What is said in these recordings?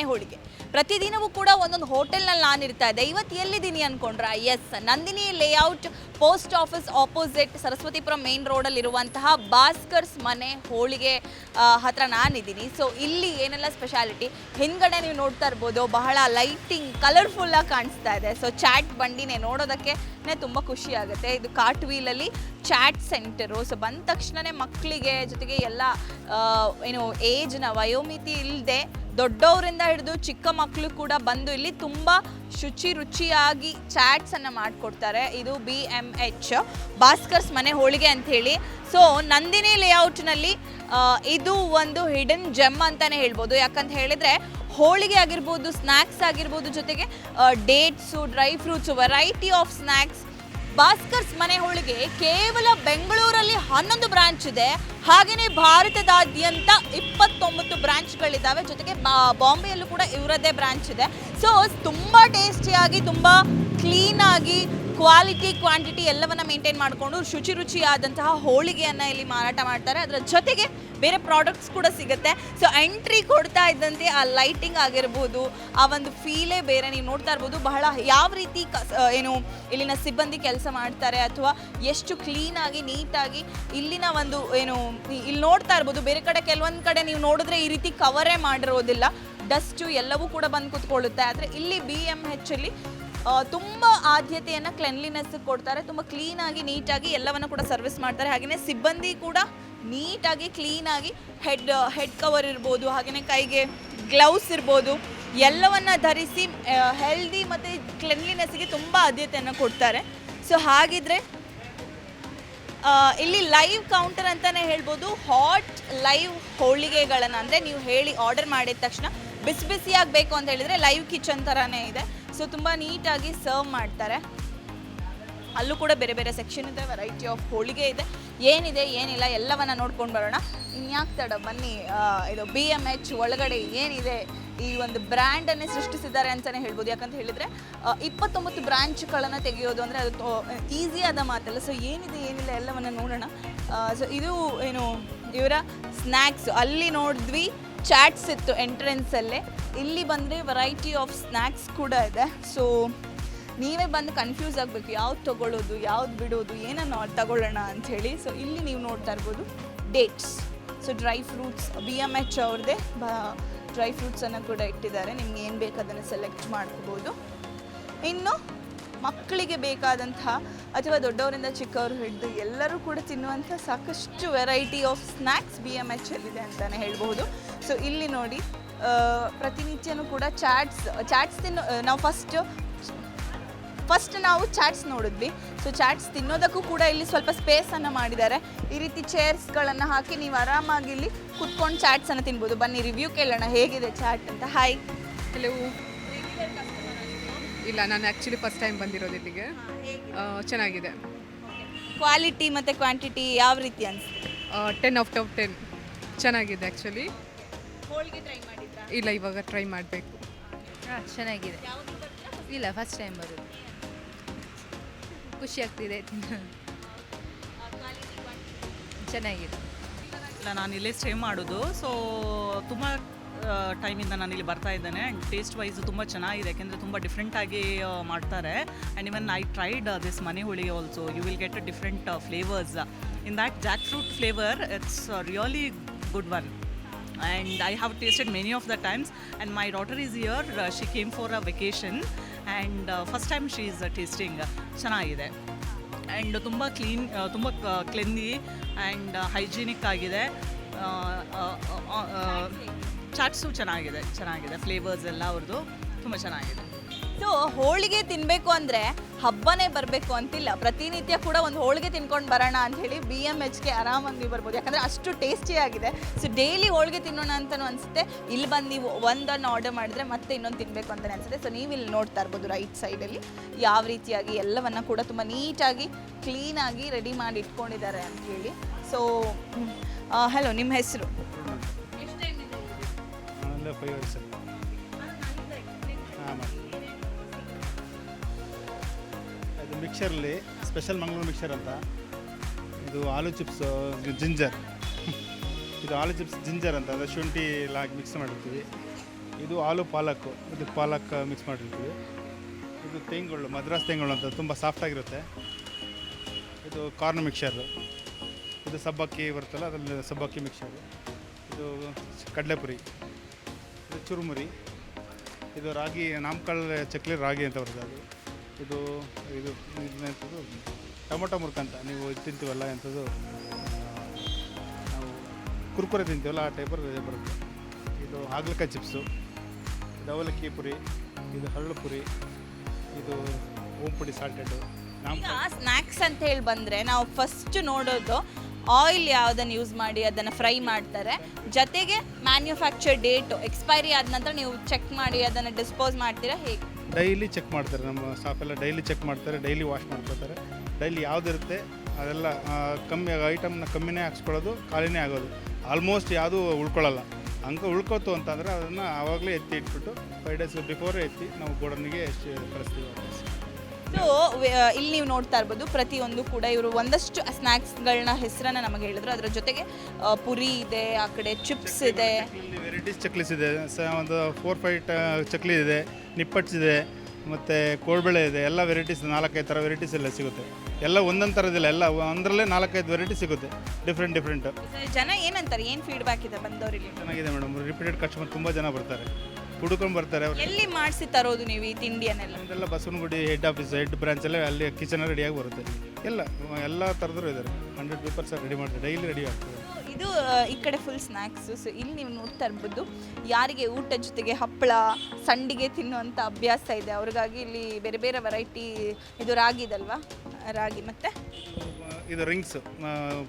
ಮನೆ ಹೋಳಿಗೆ ಪ್ರತಿದಿನವೂ ಕೂಡ ಒಂದೊಂದು ಹೋಟೆಲ್ನಲ್ಲಿ ನಾನು ಇರ್ತಾ ಇದ್ದೆ. ಇವತ್ತು ಎಲ್ಲಿದ್ದೀನಿ ಅನ್ಕೊಂಡ್ರ? Yes Nandini layout post office opposite Saraswathipura main ರೋಡಲ್ಲಿರುವಂತಹ Bhaskar's Mane Holige ಹತ್ರ ನಾನಿದ್ದೀನಿ. ಸೊ ಇಲ್ಲಿ ಏನೆಲ್ಲ ಸ್ಪೆಷಾಲಿಟಿ ಹಿಂದ್ಗಡೆ ನೀವು ನೋಡ್ತಾ ಇರ್ಬೋದು, ಬಹಳ ಲೈಟಿಂಗ್ ಕಲರ್ಫುಲ್ಲಾಗಿ ಕಾಣಿಸ್ತಾ ಇದೆ. ಸೊ ಚಾಟ್ ಬಂಡಿನೇ ನೋಡೋದಕ್ಕೆ ತುಂಬ ಖುಷಿ ಆಗುತ್ತೆ. ಇದು ಕಾಟ್ ವೀಲಲ್ಲಿ ಚಾಟ್ ಸೆಂಟರು ಸೊ ಬಂದ ತಕ್ಷಣನೇ ಮಕ್ಕಳಿಗೆ ಜೊತೆಗೆ ಎಲ್ಲ ಏನು ಏಜ್ನ ವಯೋಮಿತಿ ಇಲ್ಲದೆ ದೊಡ್ಡವರಿಂದ ಹಿಡಿದು ಚಿಕ್ಕ ಮಕ್ಕಳು ಕೂಡ ಬಂದು ಇಲ್ಲಿ ತುಂಬ ಶುಚಿ ರುಚಿಯಾಗಿ ಚಾಟ್ಸನ್ನು ಮಾಡಿಕೊಡ್ತಾರೆ. ಇದು B M H Bhaskar's Mane ಹೋಳಿಗೆ ಅಂತ ಹೇಳಿ. ಸೊ ನಂದಿನಿ ಲೇಔಟ್ನಲ್ಲಿ ಇದು ಒಂದು ಹಿಡನ್ ಜೆಮ್ ಅಂತಾನೆ ಹೇಳ್ಬೋದು. ಯಾಕಂತ ಹೇಳಿದ್ರೆ, ಹೋಳಿಗೆ ಆಗಿರ್ಬೋದು ಸ್ನ್ಯಾಕ್ಸ್ ಆಗಿರ್ಬೋದು ಜೊತೆಗೆ dates dry fruits variety of snacks Bhaskar's Mane Holige ಕೇವಲ ಬೆಂಗಳೂರಲ್ಲಿ ಹನ್ನೊಂದು ಬ್ರಾಂಚ್ ಇದೆ. ಹಾಗೆಯೇ ಭಾರತದಾದ್ಯಂತ ಇಪ್ಪತ್ತೊಂಬತ್ತು ಬ್ರಾಂಚ್ಗಳಿದ್ದಾವೆ ಜೊತೆಗೆ ಬಾಂಬೆಯಲ್ಲೂ ಕೂಡ ಇವರದ್ದೇ ಬ್ರಾಂಚ್ ಇದೆ. ಸೊ ತುಂಬ ಟೇಸ್ಟಿಯಾಗಿ ತುಂಬ ಕ್ಲೀನಾಗಿ ಕ್ವಾಲಿಟಿ ಕ್ವಾಂಟಿಟಿ ಎಲ್ಲವನ್ನ ಮೇಂಟೈನ್ ಮಾಡಿಕೊಂಡು ಶುಚಿ ರುಚಿಯಾದಂತಹ ಹೋಳಿಗೆಯನ್ನು ಇಲ್ಲಿ ಮಾರಾಟ ಮಾಡ್ತಾರೆ. ಅದರ ಜೊತೆಗೆ ಬೇರೆ ಪ್ರಾಡಕ್ಟ್ಸ್ ಕೂಡ ಸಿಗುತ್ತೆ. ಸೊ ಎಂಟ್ರಿ ಕೊಡ್ತಾ ಇದ್ದಂತೆ ಆ ಲೈಟಿಂಗ್ ಆಗಿರ್ಬೋದು, ಆ ಒಂದು ಫೀಲೇ ಬೇರೆ. ನೀವು ನೋಡ್ತಾ ಇರ್ಬೋದು, ಬಹಳ ಯಾವ ರೀತಿ ಏನು ಇಲ್ಲಿನ ಸಿಬ್ಬಂದಿ ಕೆಲಸ ಮಾಡ್ತಾರೆ ಅಥವಾ ಎಷ್ಟು ಕ್ಲೀನಾಗಿ ನೀಟಾಗಿ ಇಲ್ಲಿನ ಒಂದು ಏನು ಇಲ್ಲಿ ನೋಡ್ತಾ ಇರ್ಬೋದು. ಬೇರೆ ಕಡೆ, ಕೆಲವೊಂದು ಕಡೆ ನೀವು ನೋಡಿದ್ರೆ ಈ ರೀತಿ ಕವರೇ ಮಾಡಿರೋದಿಲ್ಲ. ಡಸ್ಟು ಎಲ್ಲವೂ ಕೂಡ ಬಂದು ಕೂತ್ಕೊಳ್ಳುತ್ತೆ. ಆದರೆ ಇಲ್ಲಿ ಬಿ ಎಂ ಹೆಚಲ್ಲಿ ತುಂಬ ಆದ್ಯತೆಯನ್ನು ಕ್ಲೆನ್ಲಿನೆಸ್ ಕೊಡ್ತಾರೆ. ತುಂಬ ಕ್ಲೀನಾಗಿ ನೀಟಾಗಿ ಎಲ್ಲವನ್ನು ಕೂಡ ಸರ್ವಿಸ್ ಮಾಡ್ತಾರೆ. ಹಾಗೆಯೇ ಸಿಬ್ಬಂದಿ ಕೂಡ ನೀಟಾಗಿ ಕ್ಲೀನಾಗಿ ಹೆಡ್ ಹೆಡ್ ಕವರ್ ಇರ್ಬೋದು ಹಾಗೆಯೇ ಕೈಗೆ ಗ್ಲೌಸ್ ಇರ್ಬೋದು, ಎಲ್ಲವನ್ನು ಧರಿಸಿ ಹೆಲ್ದಿ ಮತ್ತು ಕ್ಲೆನ್ಲಿನೆಸ್ಗೆ ತುಂಬ ಆದ್ಯತೆಯನ್ನು ಕೊಡ್ತಾರೆ. ಸೊ ಹಾಗಿದ್ರೆ ಇಲ್ಲಿ ಲೈವ್ ಕೌಂಟರ್ ಅಂತಲೇ ಹೇಳ್ಬೋದು. ಹಾಟ್ ಲೈವ್ ಹೋಳಿಗೆಗಳನ್ನು, ಅಂದರೆ ನೀವು ಹೇಳಿ ಆರ್ಡರ್ ಮಾಡಿದ ತಕ್ಷಣ ಬಿಸಿ ಬಿಸಿಯಾಗಿ ಬೇಕು ಅಂತ ಹೇಳಿದರೆ ಲೈವ್ ಕಿಚನ್ ಥರನೇ ಇದೆ. ಸೊ ತುಂಬ ನೀಟಾಗಿ ಸರ್ವ್ ಮಾಡ್ತಾರೆ. ಅಲ್ಲೂ ಕೂಡ ಬೇರೆ ಬೇರೆ ಸೆಕ್ಷನ್ ಇದೆ ವೆರೈಟಿ ಆಫ್ ಹೋಳಿಗೆ ಇದೆ. ಏನಿದೆ, ಏನಿಲ್ಲ, ಎಲ್ಲವನ್ನ ನೋಡ್ಕೊಂಡು ಬರೋಣ. ಇನ್ಯಾಕ್ ತಡ, ಬನ್ನಿ ಇದು ಬಿ ಎಂ ಎಚ್ ಒಳಗಡೆ ಏನಿದೆ, ಈ ಒಂದು ಬ್ರ್ಯಾಂಡನ್ನೇ ಸೃಷ್ಟಿಸಿದ್ದಾರೆ ಅಂತಲೇ ಹೇಳ್ಬೋದು. ಯಾಕಂತ ಹೇಳಿದರೆ ಇಪ್ಪತ್ತೊಂಬತ್ತು ಬ್ರ್ಯಾಂಚ್ಗಳನ್ನು ತೆಗೆಯೋದು ಅಂದರೆ ಅದು ಈಸಿಯಾದ ಮಾತಲ್ಲ. ಸೊ ಏನಿದೆ, ಏನಿಲ್ಲ, ಎಲ್ಲವನ್ನು ನೋಡೋಣ. ಸೊ ಇದು ಏನು, ಇವರ ಸ್ನ್ಯಾಕ್ಸ್ ಅಲ್ಲಿ ನೋಡಿದ್ವಿ ಚಾಟ್ಸ್ ಇತ್ತು ಎಂಟ್ರೆನ್ಸಲ್ಲೇ. ಇಲ್ಲಿ ಬಂದರೆ ವೆರೈಟಿ ಆಫ್ ಸ್ನ್ಯಾಕ್ಸ್ ಕೂಡ ಇದೆ. ಸೊ ನೀವೇ ಬಂದು ಕನ್ಫ್ಯೂಸ್ ಆಗಬೇಕು, ಯಾವ್ದು ತಗೊಳ್ಳೋದು ಯಾವ್ದು ಬಿಡೋದು, ಏನನ್ನು ತಗೊಳ್ಳೋಣ ಅಂತ ಹೇಳಿ. ಸೊ ಇಲ್ಲಿ ನೀವು ನೋಡ್ತಾ ಇರ್ಬೋದು dates so dry fruits B M H ಅವ್ರದ್ದೇ ಬ ಡ್ರೈ ಫ್ರೂಟ್ಸನ್ನು ಕೂಡ ಇಟ್ಟಿದ್ದಾರೆ. ನಿಮ್ಗೆ ಏನು ಬೇಕು ಅದನ್ನು ಸೆಲೆಕ್ಟ್ ಮಾಡ್ಕೋಬೋದು. ಇನ್ನು ಮಕ್ಕಳಿಗೆ ಬೇಕಾದಂತಹ ಅಥವಾ ದೊಡ್ಡವರಿಂದ ಚಿಕ್ಕವರು ಹಿಡಿದು ಎಲ್ಲರೂ ಕೂಡ ತಿನ್ನುವಂಥ ಸಾಕಷ್ಟು variety of snacks B M H ಅಲ್ಲಿದೆ ಅಂತಲೇ ಹೇಳ್ಬೋದು ಸೊ ಇಲ್ಲಿ ನೋಡಿ ಪ್ರತಿನಿತ್ಯನೂ ಕೂಡ ಚಾಟ್ಸ್ ಚಾಟ್ಸ್ ತಿನ್ನೋ ನಾವು ಫಸ್ಟ್ ಫಸ್ಟ್ ನಾವು ಚಾಟ್ಸ್ ನೋಡಿದ್ವಿ. ಸೊ ಚಾಟ್ಸ್ ತಿನ್ನೋದಕ್ಕೂ ಕೂಡ ಇಲ್ಲಿ ಸ್ವಲ್ಪ ಸ್ಪೇಸನ್ನು ಮಾಡಿದ್ದಾರೆ. ಈ ರೀತಿ ಚೇರ್ಸ್ಗಳನ್ನು ಹಾಕಿ ನೀವು ಆರಾಮಾಗಿ ಇಲ್ಲಿ ಕುತ್ಕೊಂಡು ಚಾಟ್ಸನ್ನು ತಿನ್ಬೋದು. ಬನ್ನಿ ರಿವ್ಯೂ ಕೇಳೋಣ ಹೇಗಿದೆ ಚಾಟ್ ಅಂತ. ಹಾಯ್ ಹಲೋ ಇಲ್ಲ ನಾನು ಆ್ಯಕ್ಚುಲಿ ಫಸ್ಟ್ ಟೈಮ್ ಬಂದಿರೋದು ಇಲ್ಲಿಗೆ. ಆ, ಚೆನ್ನಾಗಿದೆ. ಕ್ವಾಲಿಟಿ ಮತ್ತು ಕ್ವಾಂಟಿಟಿ ಯಾವ ರೀತಿ ಅನ್ಸುತ್ತೆ? ಟೆನ್ ಔಟ್ ಆಫ್ ಟೆನ್ ಚೆನ್ನಾಗಿದೆ ಆ್ಯಕ್ಚುಲಿ ಹೋಳಿಗೆ ಟ್ರೈ ಮಾಡಿದ್ರಾ? ಇಲ್ಲ ಇವಾಗ ಟ್ರೈ ಮಾಡಬೇಕು. ಹಾಂ ಚೆನ್ನಾಗಿದೆ. ಇಲ್ಲ ಫಸ್ಟ್ ಟೈಮ್ ಬರೋದು. ಖುಷಿ ಆಗ್ತಿದೆ. ಚೆನ್ನಾಗಿದೆ. ಇಲ್ಲ ನಾನು ಇಲ್ಲೇ ಸ್ಟೇ ಮಾಡೋದು. ಸೊ ತುಂಬ ಟೈಮಿಂದ ನಾನು ಇಲ್ಲಿ ಬರ್ತಾ ಇದ್ದೇನೆ. ಆ್ಯಂಡ್ ಟೇಸ್ಟ್ ವೈಸ್ ತುಂಬ ಚೆನ್ನಾಗಿದೆ. ಯಾಕೆಂದರೆ ತುಂಬ ಡಿಫ್ರೆಂಟಾಗಿ ಮಾಡ್ತಾರೆ. And even I tried this Mane Holige also you will get different flavours in that jackfruit flavour it's really good one and I have tasted many of the times and my daughter is here she came for a vacation and first time she is tasting uh. ಚೆನ್ನಾಗಿದೆ. And ತುಂಬ clean ತುಂಬ ಕ್ಲೆಂದಿ and hygienic ಆಗಿದೆ. ಚಾಟ್ಸು ಚೆನ್ನಾಗಿದೆ ಚೆನ್ನಾಗಿದೆ. Flavours ಎಲ್ಲ ಅವ್ರದ್ದು ತುಂಬ ಚೆನ್ನಾಗಿದೆ. ಸೊ ಹೋಳಿಗೆ ತಿನ್ನಬೇಕು ಅಂದರೆ ಹಬ್ಬನೇ ಬರಬೇಕು ಅಂತಿಲ್ಲ. ಪ್ರತಿನಿತ್ಯ ಕೂಡ ಒಂದು ಹೋಳಿಗೆ ತಿನ್ಕೊಂಡು ಬರೋಣ ಅಂತ ಹೇಳಿ ಬಿ ಎಂ ಎಚ್ಗೆ ಆರಾಮಾಗಿ ನೀವು ಬರ್ಬೋದು. ಯಾಕಂದರೆ ಅಷ್ಟು ಟೇಸ್ಟಿ ಆಗಿದೆ. ಸೊ ಡೈಲಿ ಹೋಳಿಗೆ ತಿನ್ನೋಣ ಅಂತಲೂ ಅನಿಸುತ್ತೆ. ಇಲ್ಲಿ ಬಂದು ನೀವು ಒಂದನ್ನು ಆರ್ಡರ್ ಮಾಡಿದ್ರೆ ಮತ್ತೆ ಇನ್ನೊಂದು ತಿನ್ನಬೇಕು ಅಂತಲೇ ಅನಿಸುತ್ತೆ. ಸೊ ನೀವು ಇಲ್ಲಿ ನೋಡ್ತಾ ಇರ್ಬೋದು ರೈಟ್ ಸೈಡಲ್ಲಿ ಯಾವ ರೀತಿಯಾಗಿ ಎಲ್ಲವನ್ನು ಕೂಡ ತುಂಬ ನೀಟಾಗಿ ಕ್ಲೀನಾಗಿ ರೆಡಿ ಮಾಡಿ ಇಟ್ಕೊಂಡಿದ್ದಾರೆ ಅಂತ ಹೇಳಿ. ಸೊ ಹಲೋ ನಿಮ್ಮ ಹೆಸರು? ಫೈವ್ ಇಯರ್ಸ್ ಹಾಂ ಇದು ಮಿಕ್ಸರಲ್ಲಿ, ಸ್ಪೆಷಲ್ ಮಂಗಳೂರು ಮಿಕ್ಸರ್ ಅಂತ. ಇದು ಆಲೂ ಚಿಪ್ಸು ಜಿಂಜರ್. ಇದು ಆಲೂ ಚಿಪ್ಸ್ ಜಿಂಜರ್ ಅಂತ ಅಂದರೆ ಶುಂಠಿ ಎಲ್ಲ ಮಿಕ್ಸ್ ಮಾಡಿರ್ತೀವಿ. ಇದು ಆಲೂ ಪಾಲಕ್, ಇದು ಪಾಲಕ್ ಮಿಕ್ಸ್ ಮಾಡಿರ್ತೀವಿ. ಇದು ತೆಂಗುಳ್ಳು, ಮದ್ರಾಸ್ ತೆಂಗುಳ್ಳು ಅಂತ, ತುಂಬ ಸಾಫ್ಟಾಗಿರುತ್ತೆ ಇದು ಕಾರ್ನ್ ಮಿಕ್ಸರು. ಇದು ಸಬ್ಬಕ್ಕಿ ಬರುತ್ತಲ್ಲ, ಅದರಲ್ಲಿ ಸಬ್ಬಕ್ಕಿ ಮಿಕ್ಸರು. ಇದು ಕಡಲೆಪುರಿ. ಇದು ಚುರುಮುರಿ ಇದು ರಾಗಿ ನಾಮಕಲ್ ಚಕ್ಲಿ ರಾಗಿ ಅಂತ ಬರ್ತದೆ ಅದು. ಇದು ಇದು ಇದು ಟೊಮೊಟೊ ಮುರ್ಕ ಅಂತ. ನೀವು ತಿಂತೀವಲ್ಲ ಎಂಥದ್ದು ನಾವು ಕುರ್ಕುರೆ ತಿಂತೀವಲ್ಲ ಆ ಟೈಪರ್ ಬರುತ್ತೆ. ಇದು ಹಾಗಲಕಾಯಿ ಚಿಪ್ಸು ಇದು ಅವಲಕ್ಕಿ ಪುರಿ ಇದು ಹರಳು ಪುರಿ ಇದು ಓಂಪುಡಿ ಪುಡಿ ಸಾಲ್ಟೆಡು ಈಗ ಸ್ನ್ಯಾಕ್ಸ್ ಅಂತ ಹೇಳಿ ಬಂದರೆ ನಾವು ಫಸ್ಟ್ ನೋಡೋದು ಆಯಿಲ್ ಯಾವುದನ್ನು ಯೂಸ್ ಮಾಡಿ ಅದನ್ನು ಫ್ರೈ ಮಾಡ್ತಾರೆ. ಜೊತೆಗೆ ಮ್ಯಾನ್ಯುಫ್ಯಾಕ್ಚರ್ ಡೇಟು ಎಕ್ಸ್ಪೈರಿ ಆದ ನಂತರ ನೀವು ಚೆಕ್ ಮಾಡಿ ಅದನ್ನು ಡಿಸ್ಪೋಸ್ ಮಾಡ್ತೀರಾ ಹೇಗೆ? ಡೈಲಿ ಚೆಕ್ ಮಾಡ್ತಾರೆ ನಮ್ಮ ಸ್ಟಾಫ್ ಎಲ್ಲ, ಡೈಲಿ ಚೆಕ್ ಮಾಡ್ತಾರೆ, ಡೈಲಿ ವಾಶ್ ಮಾಡ್ಕೊತಾರೆ ಡೈಲಿ ಯಾವುದಿರುತ್ತೆ ಅದೆಲ್ಲ ಕಮ್ಮಿ ಐಟಮ್ನ ಕಮ್ಮಿನೇ ಹಾಕ್ಸ್ಕೊಳ್ಳೋದು, ಖಾಲಿನೇ ಆಗೋದು. ಆಲ್ಮೋಸ್ಟ್ ಯಾವುದೂ ಉಳ್ಕೊಳ್ಳಲ್ಲ. ಹಂಗೆ ಉಳ್ಕೋತು ಅಂತಂದರೆ ಅದನ್ನು ಆವಾಗಲೇ ಎತ್ತಿ ಇಟ್ಬಿಟ್ಟು, ಫೈವ್ ಡೇಸ್ ಬಿಫೋರೇ ಎತ್ತಿ ನಾವು ಗೋಡನ್ಗೆ ಕಳಿಸ್ತೀವಿ. ಸೊ ಇಲ್ಲಿ ನೀವು ನೋಡ್ತಾ ಇರ್ಬೋದು ಪ್ರತಿಯೊಂದು ಕೂಡ ಇವರು ಒಂದಷ್ಟು ಸ್ನ್ಯಾಕ್ಸ್ಗಳನ್ನ ಹೆಸರನ್ನ ನಮಗೆ ಹೇಳಿದ್ರು. ಅದರ ಜೊತೆಗೆ ಪುರಿ ಇದೆ ಆ ಕಡೆ ಚಿಪ್ಸ್ ಇದೆ. ವೆರೈಟೀಸ್ ಚಕ್ಲೀಸ್ ಇದೆ. ಒಂದು ಫೋರ್ ಫೈವ್ ಚಕ್ಲಿ ಇದೆ. ನಿಪ್ಪಟ್ಸ್ ಇದೆ. ಮತ್ತು ಕೋಳ್ಬೆಳೆ ಇದೆ. ಎಲ್ಲ ವೆರೈಟೀಸ್ ನಾಲ್ಕೈದು ಥರ ವೆರೈಟೀಸ್ ಎಲ್ಲ ಸಿಗುತ್ತೆ. ಎಲ್ಲ ಒಂದೊಂದು ಥರದಿಲ್ಲ ಎಲ್ಲ ಒಂದರಲ್ಲೇ ನಾಲ್ಕೈದು ವೆರೈಟಿ ಸಿಗುತ್ತೆ. ಡಿಫ್ರೆಂಟ್ ಡಿಫ್ರೆಂಟ್ ಜನ ಏನಂತಾರೆ? ಏನು ಫೀಡ್ಬ್ಯಾಕ್ ಇದೆ ಬಂದವರಿಗೆ ಚೆನ್ನಾಗಿದೆ ಮೇಡಮ್ ರಿಪೀಟೆಡ್ ಕಸ್ಟಮರ್ ತುಂಬ ಜನ ಬರ್ತಾರೆ. ಹುಡುಕೊಂಡು ಬರ್ತಾರೆ ಅವ್ರು. ಎಲ್ಲಿ ಮಾಡಿಸಿ ತರೋದು ನೀವು ಈ ತಿಂಡಿಯನ್ನೆಲ್ಲ? ಬಸವನಗುಡಿ ಹೆಡ್ ಆಫೀಸ್ ಹೆಡ್ ಬ್ರಾಂಚಲ್ಲೇ ಅಲ್ಲಿ ಕಿಚನ್ ರೆಡಿಯಾಗಿ ಬರುತ್ತೆ. ಎಲ್ಲ ಎಲ್ಲ ಥರದ್ರು ಇದ್ದಾರೆ ಹಂಡ್ರೆಡ್ ಪೀಪರ್ಸ್ ರೆಡಿ ಮಾಡ್ತಾರೆ ಡೈಲಿ ರೆಡಿ ಆಗ್ತದೆ. ಇದು ಆ, ಈ ಕಡೆ ಫುಲ್ ಸ್ನ್ಯಾಕ್ಸು ಸೊ ಇಲ್ಲಿ ನೀವು ನೋಡ್ತಾ ಇರ್ಬೋದು ಯಾರಿಗೆ ಊಟ ಜೊತೆಗೆ ಹಪ್ಪಳ ಸಂಡಿಗೆ ತಿನ್ನುವಂಥ ಅಭ್ಯಾಸ ಇದೆ ಅವ್ರಿಗಾಗಿ ಇಲ್ಲಿ ಬೇರೆ ಬೇರೆ ವೆರೈಟಿ ಇದು ರಾಗಿ ಇದಲ್ವಾ? ರಾಗಿ ಮತ್ತೆ? ಇದು ರಿಂಗ್ಸ್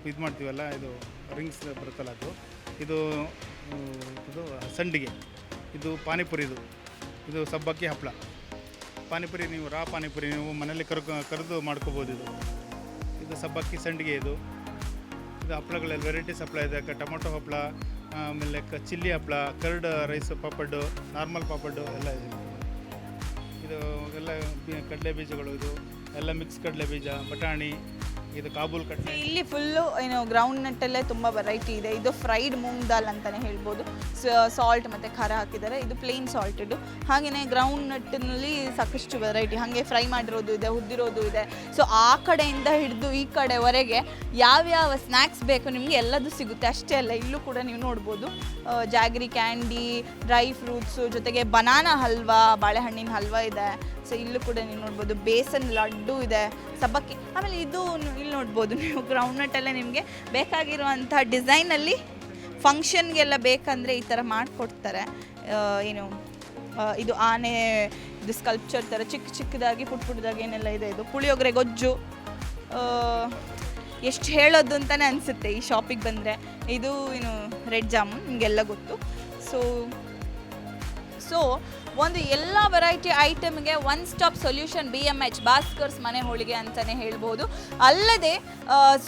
ಇದು ಮಾಡ್ತೀವಲ್ಲ ಇದು ರಿಂಗ್ಸ್ ಬರುತ್ತಲ್ಲ ಅದು. ಇದು ಇದು ಸಂಡಿಗೆ. ಇದು ಪಾನಿಪುರಿದು ಇದು. ಸಬ್ಬಕ್ಕಿ ಹಪ್ಪಳ ಪಾನಿಪುರಿ ನೀವು ರಾ ಪಾನಿಪುರಿ ನೀವು ಮನೇಲಿ ಕರ್ಕೊ, ಕರೆದು ಮಾಡ್ಕೋಬೋದು ಇದು. ಇದು ಸಬ್ಬಕ್ಕಿ ಸಂಡಿಗೆ ಇದು. ಇದು ಹಪ್ಪಳಗಳಲ್ಲಿ ವೆರೈಟಿ ಹಪ್ಪಳ ಇದೆ. ಟೊಮೊಟೊ ಹಪ್ಪಳ ಆಮೇಲೆ ಕ ಚಿಲ್ಲಿ ಹಪ್ಪಳ curd rice papad normal papad ಎಲ್ಲ ಇದೆ. ಇದು ಎಲ್ಲ ಕಡಲೆ ಬೀಜಗಳು ಇದು. ಎಲ್ಲ ಮಿಕ್ಸ್ ಕಡಲೆ ಬೀಜ, ಬಟಾಣಿ ಇದು ಕಾಬೂಲ್ ಕಟ್ಟೆ ಇಲ್ಲಿ ಫುಲ್ಲು, ಏನು ಗ್ರೌಂಡ್ ನಟ್ಟಲ್ಲೇ ತುಂಬ ವೆರೈಟಿ ಇದೆ. ಇದು ಫ್ರೈಡ್ ಮೂಂಗ್ ದಾಲ್ ಅಂತಲೇ ಹೇಳ್ಬೋದು. ಸಾಲ್ಟ್ ಮತ್ತು ಖಾರ ಹಾಕಿದ್ದಾರೆ. ಇದು ಪ್ಲೇನ್ ಸಾಲ್ಟೆಡು ಹಾಗೆಯೇ ಗ್ರೌಂಡ್ ನಟ್ಟಿನಲ್ಲಿ ಸಾಕಷ್ಟು ವೆರೈಟಿ ಹಾಗೆ ಫ್ರೈ ಮಾಡಿರೋದು ಇದೆ ಹುದ್ದಿರೋದು ಇದೆ. ಸೊ ಆ ಕಡೆಯಿಂದ ಹಿಡಿದು ಈ ಕಡೆವರೆಗೆ ಯಾವ್ಯಾವ ಸ್ನ್ಯಾಕ್ಸ್ ಬೇಕು ನಿಮಗೆ ಎಲ್ಲದು ಸಿಗುತ್ತೆ. ಅಷ್ಟೇ ಅಲ್ಲ, ಇಲ್ಲೂ ಕೂಡ ನೀವು ನೋಡ್ಬೋದು. ಜಾಗರಿ ಕ್ಯಾಂಡಿ ಡ್ರೈ ಫ್ರೂಟ್ಸು ಜೊತೆಗೆ ಬನಾನಾ ಹಲ್ವಾ, ಬಾಳೆಹಣ್ಣಿನ ಹಲ್ವಾ ಇದೆ. ಸೊ ಇಲ್ಲೂ ಕೂಡ ನೀವು ನೋಡ್ಬೋದು. ಬೇಸನ್ ಲಡ್ಡು ಇದೆ. ಸಬ್ಬಕ್ಕಿ, ಆಮೇಲೆ ಇದು ಇಲ್ಲಿ ನೋಡ್ಬೋದು ನೀವು ಗ್ರೌಂಡ್ ನಟ್ಟಲ್ಲೇ ನಿಮಗೆ ಬೇಕಾಗಿರುವಂಥ ಡಿಸೈನಲ್ಲಿ ಫಂಕ್ಷನ್ಗೆಲ್ಲ ಬೇಕಂದರೆ ಈ ಥರ ಮಾಡಿಕೊಡ್ತಾರೆ. ಏನು ಇದು ಆನೆ, ಇದು ಸ್ಕಲ್ಪ್ಚರ್ ಥರ ಚಿಕ್ಕ ಚಿಕ್ಕದಾಗಿ, ಪುಟ್ ಪುಟ್ಟದಾಗಿ ಏನೆಲ್ಲ ಇದೆ ಇದು? ಪುಳಿಯೋಗರೆ, ಗೊಜ್ಜು. ಎಷ್ಟು ಹೇಳೋದು ಅಂತಲೇ ಅನಿಸುತ್ತೆ ಈ ಶಾಪಿಗೆ ಬಂದರೆ. ಇದು, ಏನು ರೆಡ್ ಜಾಮೂನ್, ನಿಮಗೆಲ್ಲ ಗೊತ್ತು. ಸೊ ಸೊ ಒಂದು ಎಲ್ಲ variety ಐಟಮ್ಗೆ one stop solution B M H Bhaskar's Mane Holige ಅಂತಲೇ ಹೇಳ್ಬೋದು. ಅಲ್ಲದೆ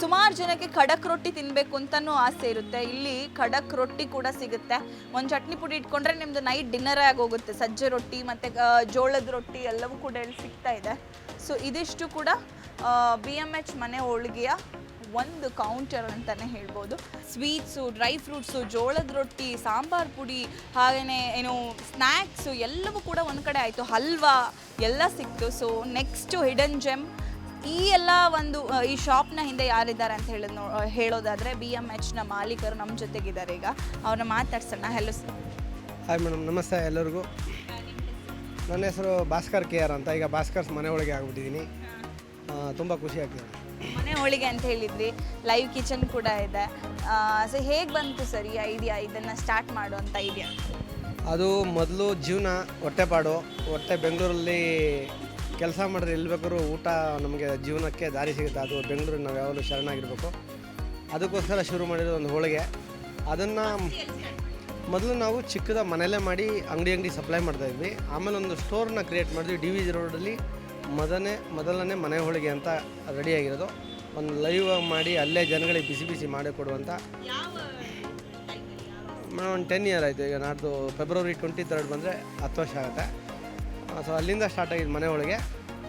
ಸುಮಾರು ಜನಕ್ಕೆ ಖಡಕ್ ರೊಟ್ಟಿ ತಿನ್ನಬೇಕು ಅಂತಲೂ ಆಸೆ ಇರುತ್ತೆ. ಇಲ್ಲಿ ಖಡಕ್ ರೊಟ್ಟಿ ಕೂಡ ಸಿಗುತ್ತೆ. ಒಂದು ಚಟ್ನಿ ಪುಡಿ ಇಟ್ಕೊಂಡ್ರೆ ನಿಮ್ಮದು ನೈಟ್ ಡಿನ್ನರೇ ಆಗೋಗುತ್ತೆ ಸಜ್ಜೆ ರೊಟ್ಟಿ ಮತ್ತು ಜೋಳದ ರೊಟ್ಟಿ ಎಲ್ಲವೂ ಕೂಡ ಇಲ್ಲಿ ಸಿಗ್ತಾ ಇದೆ. ಸೊ ಇದಿಷ್ಟು ಕೂಡ ಬಿ ಎಂ ಎಚ್ ಮನೆ ಹೋಳಿಗೆಯ ಒಂದು ಕೌಂಟರ್ ಅಂತಲೇ ಹೇಳ್ಬೋದು. ಸ್ವೀಟ್ಸು ಡ್ರೈ ಫ್ರೂಟ್ಸು ಜೋಳದ ರೊಟ್ಟಿ ಸಾಂಬಾರ್ ಪುಡಿ ಹಾಗೆಯೇ ಏನು ಸ್ನ್ಯಾಕ್ಸು ಎಲ್ಲವೂ ಕೂಡ ಒಂದು ಕಡೆ ಆಯಿತು. ಹಲ್ವಾ ಎಲ್ಲ ಸಿಕ್ತು. ಸೊ ನೆಕ್ಸ್ಟು ಹಿಡನ್ ಜೆಮ್ ಈ ಎಲ್ಲ ಒಂದು ಈ ಶಾಪ್ನ ಹಿಂದೆ ಯಾರಿದ್ದಾರೆ ಅಂತ ಹೇಳೋದು ನೋ ಹೇಳೋದಾದರೆ ಬಿ ಎಂ ಎಚ್ನ ಮಾಲೀಕರು ನಮ್ಮ ಜೊತೆಗಿದ್ದಾರೆ ಈಗ. ಅವ್ರನ್ನ ಮಾತಾಡ್ಸೋಣ. ಹೆಲೋ ಸರ್ ಹಾಯ್ ಮೇಡಮ್ ನಮಸ್ತೆ ಎಲ್ಲರಿಗೂ. ನನ್ನ ಹೆಸರು ಭಾಸ್ಕರ್ ಕೆ ಆರ್ ಅಂತ. ಈಗ ಭಾಸ್ಕರ್ಸ್ ಮನೆ ಒಳಗೆ ಆಗ್ಬಿಟ್ಟಿದ್ದೀನಿ. ತುಂಬ ಖುಷಿ ಆಗ್ತಿದೆ. ಮನೆ ಹೋಳಿಗೆ ಅಂತ ಹೇಳಿದ್ರಿ ಲೈವ್ ಕಿಚನ್ ಕೂಡ ಇದೆ. ಸೊ ಹೇಗೆ ಬಂತು ಸರ್ ಈ ಐಡಿಯಾ ಇದನ್ನು ಸ್ಟಾರ್ಟ್ ಮಾಡುವಂಥ ಐಡಿಯಾ ಅದು ಮೊದಲು ಜೀವನ ಹೊಟ್ಟೆಪಾಡು. ಹೊಟ್ಟೆ ಬೆಂಗಳೂರಲ್ಲಿ ಕೆಲಸ ಮಾಡಿದ್ರೆ ಎಲ್ಲಿ ಬೇಕಾದ್ರೂ ಊಟ ನಮಗೆ ಜೀವನಕ್ಕೆ ದಾರಿ ಸಿಗುತ್ತೆ. ಅದು ಬೆಂಗಳೂರಿಗೆ ನಾವು ಯಾವಾಗಲೂ ಶರಣಾಗಿರಬೇಕು. ಅದಕ್ಕೋಸ್ಕರ ಶುರು ಮಾಡಿರೋ ಒಂದು ಹೋಳಿಗೆ. ಅದನ್ನು ಮೊದಲು ನಾವು ಚಿಕ್ಕದ ಮನೆಯಲ್ಲೇ ಮಾಡಿ ಅಂಗಡಿ ಅಂಗಡಿ ಸಪ್ಲೈ ಮಾಡ್ತಾಯಿದ್ವಿ ಆಮೇಲೆ ಒಂದು ಸ್ಟೋರ್ನ ಕ್ರಿಯೇಟ್ ಮಾಡಿದ್ವಿ. ಡಿ ವಿ ಜಿ ರೋಡಲ್ಲಿ ಮೊದಲನೇ ಮೊದಲನೇ ಮನೆ ಹೋಳಿಗೆ ಅಂತ ರೆಡಿಯಾಗಿರೋದು ಒಂದು ಲೈವ್ ಮಾಡಿ ಅಲ್ಲೇ ಜನಗಳಿಗೆ ಬಿಸಿ ಬಿಸಿ ಮಾಡಿ ಕೊಡುವಂಥ ಮೇಡಮ್ ಒಂದು ಟೆನ್ ಇಯರ್ ಆಯಿತು ಈಗ ನಾಡ್ದು ಫೆಬ್ರವರಿ ಟ್ವೆಂಟಿ ತರ್ಡ್ ಬಂದರೆ ಹತ್ತು ವರ್ಷ ಆಗುತ್ತೆ. ಸೊ ಅಲ್ಲಿಂದ ಸ್ಟಾರ್ಟ್ ಆಗಿದ್ದು ಮನೆ ಒಳಗೆ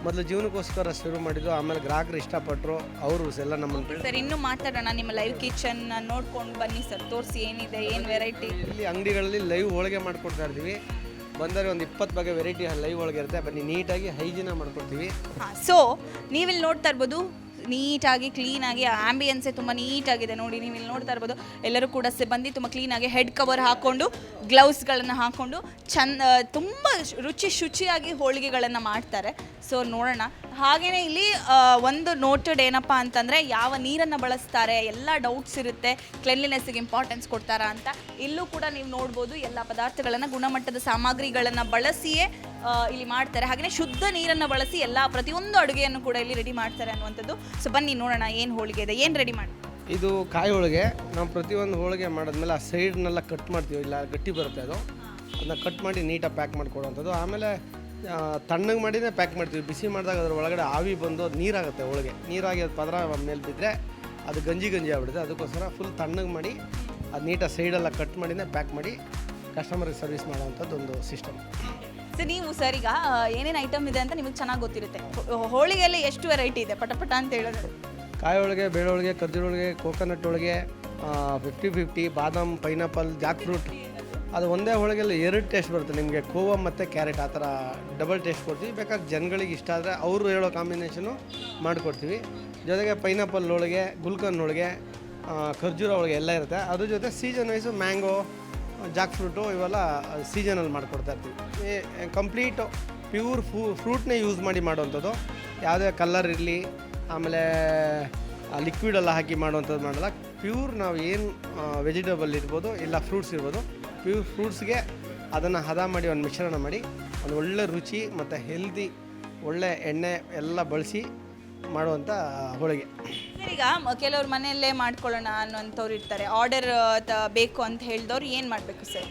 ಮೊದಲು ಜೀವನಕ್ಕೋಸ್ಕರ ಶುರು ಮಾಡಿದ್ದು ಆಮೇಲೆ ಗ್ರಾಹಕರು ಇಷ್ಟಪಟ್ಟರು ಅವರು ಎಲ್ಲ ನಮ್ಮನ್ನು ಸರ್ ಇನ್ನೂ ಮಾತಾಡೋಣ ನಿಮ್ಮ ಲೈವ್ ಕಿಚನ್ ನೋಡ್ಕೊಂಡು ಬನ್ನಿ ಸರ್ ತೋರಿಸಿ ಏನಿದೆ ಏನು ವೆರೈಟಿ ಇಲ್ಲಿ ಅಂಗಡಿಗಳಲ್ಲಿ ಲೈವ್ ಹೋಳಿಗೆ ಮಾಡಿಕೊಡ್ತಾ ಇರ್ತೀವಿ. ಬಂದರೆ ಒಂದು ಇಪ್ಪತ್ತು ಬಗೆ ವೆರೈಟಿ ಲೈವ್ ಒಳಗೆ ಇರುತ್ತೆ. ಬನ್ನಿ, ನೀಟಾಗಿ ಹೈಜಿನ ಮಾಡ್ಕೊಡ್ತೀವಿ. ಸೊ ನೀವಿಲ್ಲಿ ನೋಡ್ತಾ ಇರ್ಬೋದು, ನೀಟಾಗಿ ಕ್ಲೀನಾಗಿ ಆಂಬಿಯನ್ಸೇ ತುಂಬ ನೀಟಾಗಿದೆ ನೋಡಿ ನೀವು ಇಲ್ಲಿ ನೋಡ್ತಾ ಇರ್ಬೋದು. ಎಲ್ಲರೂ ಕೂಡ ಸಿಬ್ಬಂದಿ ತುಂಬ ಕ್ಲೀನಾಗಿ ಹೆಡ್ ಕವರ್ ಹಾಕ್ಕೊಂಡು ಗ್ಲೌಸ್ಗಳನ್ನು ಹಾಕ್ಕೊಂಡು ಚಂದ, ತುಂಬ ರುಚಿ ಶುಚಿಯಾಗಿ ಹೋಳಿಗೆಗಳನ್ನು ಮಾಡ್ತಾರೆ. ಸೊ ನೋಡೋಣ. ಹಾಗೆಯೇ ಇಲ್ಲಿ ಆ, ಒಂದು ನೋಟೆಡ್ ಏನಪ್ಪ ಅಂತಂದರೆ ಯಾವ ನೀರನ್ನು ಬಳಸ್ತಾರೆ ಎಲ್ಲ ಡೌಟ್ಸ್ ಇರುತ್ತೆ ಕ್ಲೆನ್ಲಿನೆಸ್ಗೆ ಇಂಪಾರ್ಟೆನ್ಸ್ ಕೊಡ್ತಾರಾ ಅಂತ. ಇಲ್ಲೂ ಕೂಡ ನೀವು ನೋಡ್ಬೋದು ಎಲ್ಲ ಪದಾರ್ಥಗಳನ್ನು ಗುಣಮಟ್ಟದ ಸಾಮಗ್ರಿಗಳನ್ನು ಬಳಸಿಯೇ ಆ, ಇಲ್ಲಿ ಮಾಡ್ತಾರೆ. ಹಾಗೆಯೇ ಶುದ್ಧ ನೀರನ್ನು ಬಳಸಿ ಎಲ್ಲ ಪ್ರತಿಯೊಂದು ಅಡುಗೆಯನ್ನು ಕೂಡ ಇಲ್ಲಿ ರೆಡಿ ಮಾಡ್ತಾರೆ ಅನ್ನುವಂಥದ್ದು. ಸೊ ಬನ್ನಿ ನೋಡೋಣ ಏನು ಹೋಳಿಗೆ ಇದೆ ಏನು ರೆಡಿ ಮಾಡಿ ಇದು ಕಾಯಿ ಹೋಳಿಗೆ. ನಾವು ಪ್ರತಿಯೊಂದು ಹೋಳಿಗೆ ಮಾಡಿದ್ಮೇಲೆ ಆ ಸೈಡ್ನೆಲ್ಲ ಕಟ್ ಮಾಡ್ತೀವಿ ಇಲ್ಲ ಗಟ್ಟಿ ಬರುತ್ತೆ ಅದು. ಅದನ್ನ ಕಟ್ ಮಾಡಿ ನೀಟಾಗಿ ಪ್ಯಾಕ್ ಮಾಡಿಕೊಡುವಂಥದ್ದು. ಆಮೇಲೆ ತಣ್ಣಗೆ ಮಾಡಿನೇ ಪ್ಯಾಕ್ ಮಾಡ್ತೀವಿ. ಬಿಸಿ ಮಾಡಿದಾಗ ಅದ್ರ ಒಳಗಡೆ ಆವಿ ಬಂದು ಅದು ನೀರಾಗುತ್ತೆ ಒಳಗೆ ನೀರಾಗಿ ಅದು ಪದರ ಮೇಲೆ ಬಿದ್ದರೆ ಅದು ಗಂಜಿ ಗಂಜಿ ಆಗ್ಬಿಡುತ್ತೆ. ಅದಕ್ಕೋಸ್ಕರ ಫುಲ್ ತಣ್ಣಗೆ ಮಾಡಿ ಅದು ನೀಟಾಗಿ ಸೈಡೆಲ್ಲ ಕಟ್ ಮಾಡಿನೇ ಪ್ಯಾಕ್ ಮಾಡಿ ಕಸ್ಟಮರ್ಗೆ ಸರ್ವಿಸ್ ಮಾಡೋವಂಥದ್ದು ಒಂದು ಸಿಸ್ಟಮ್ ಸೊ ನೀವು ಸರ್ ಈಗ ಏನೇನು ಐಟಮ್ ಇದೆ ಅಂತ ನಿಮಗೆ ಚೆನ್ನಾಗಿ ಗೊತ್ತಿರುತ್ತೆ. ಹೋಳಿಗೆಯಲ್ಲಿ ಎಷ್ಟು ವೆರೈಟಿ ಇದೆ? ಪಟಪಟ ಅಂತ ಹೇಳಿದ್ರೆ ಕಾಯಿ ಹೋಳಿಗೆ ಬೇಳೆ ಹೋಳಿಗೆ ಕರ್ಜೂರ ಹೋಳಿಗೆ ಕೋಕೋನಟ್ ಹೋಳಿಗೆ ಫಿಫ್ಟಿ ಫಿಫ್ಟಿ ಬಾದಾಮ್ ಪೈನಾಪಲ್ ಜಾಕ್ ಫ್ರೂಟ್ ಅದು ಒಂದೇ ಹೋಳಿಗೆಯಲ್ಲಿ ಎರಡು ಟೇಸ್ಟ್ ಬರುತ್ತೆ. ನಿಮಗೆ ಕೋವ ಮತ್ತು ಕ್ಯಾರೆಟ್ ಆ ಥರ ಡಬಲ್ ಟೇಸ್ಟ್ ಕೊಡ್ತೀವಿ. ಬೇಕಾದ್ರೆ ಜನಗಳಿಗೆ ಇಷ್ಟ ಆದರೆ ಅವರು ಹೇಳೋ ಕಾಂಬಿನೇಷನು ಮಾಡಿಕೊಡ್ತೀವಿ. ಜೊತೆಗೆ ಪೈನಾಪಲ್ ಹೋಳಿಗೆ, ಗುಲ್ಕನ್ ಹೋಳಿಗೆ ಖರ್ಜೂರ ಹೋಳಿಗೆ ಎಲ್ಲ ಇರುತ್ತೆ. ಅದ್ರ ಜೊತೆ season wise mango Jack fruit ಇವೆಲ್ಲ ಸೀಸನಲ್ಲಿ ಮಾಡಿಕೊಡ್ತಾ ಇರ್ತೀವಿ. ಕಂಪ್ಲೀಟ್ ಪ್ಯೂರ್ ಫ್ರೂ ಫ್ರೂಟ್ನೇ ಯೂಸ್ ಮಾಡಿ ಮಾಡುವಂಥದ್ದು. ಯಾವುದೇ ಕಲರ್ ಇರಲಿ, ಆಮೇಲೆ ಲಿಕ್ವಿಡ್ ಎಲ್ಲ ಹಾಕಿ ಮಾಡುವಂಥದ್ದು ಮಾಡಲ್ಲ. ಪ್ಯೂರ್ ನಾವು ಏನು ವೆಜಿಟೇಬಲ್ ಇರ್ಬೋದು, ಇಲ್ಲ ಫ್ರೂಟ್ಸ್ ಇರ್ಬೋದು ಪ್ಯೂರ್ ಫ್ರೂಟ್ಸ್ಗೆ ಅದನ್ನು ಹದ ಮಾಡಿ ಒಂದು ಮಿಶ್ರಣ ಮಾಡಿ ಒಂದು ಒಳ್ಳೆ ರುಚಿ ಮತ್ತು ಹೆಲ್ದಿ ಒಳ್ಳೆ ಎಣ್ಣೆ ಎಲ್ಲ ಬಳಸಿ ಮಾಡುವಂಥ ಹೋಳಿಗೆ. ಈಗ ಕೆಲವ್ರು ಮನೆಯಲ್ಲೇ ಮಾಡ್ಕೊಳ್ಳೋಣ ಅನ್ನೋಂಥವ್ರು ಇರ್ತಾರೆ. ಆರ್ಡರ್ ಬೇಕು ಅಂತ ಹೇಳಿದವ್ರು ಏನು ಮಾಡಬೇಕು ಸರ್?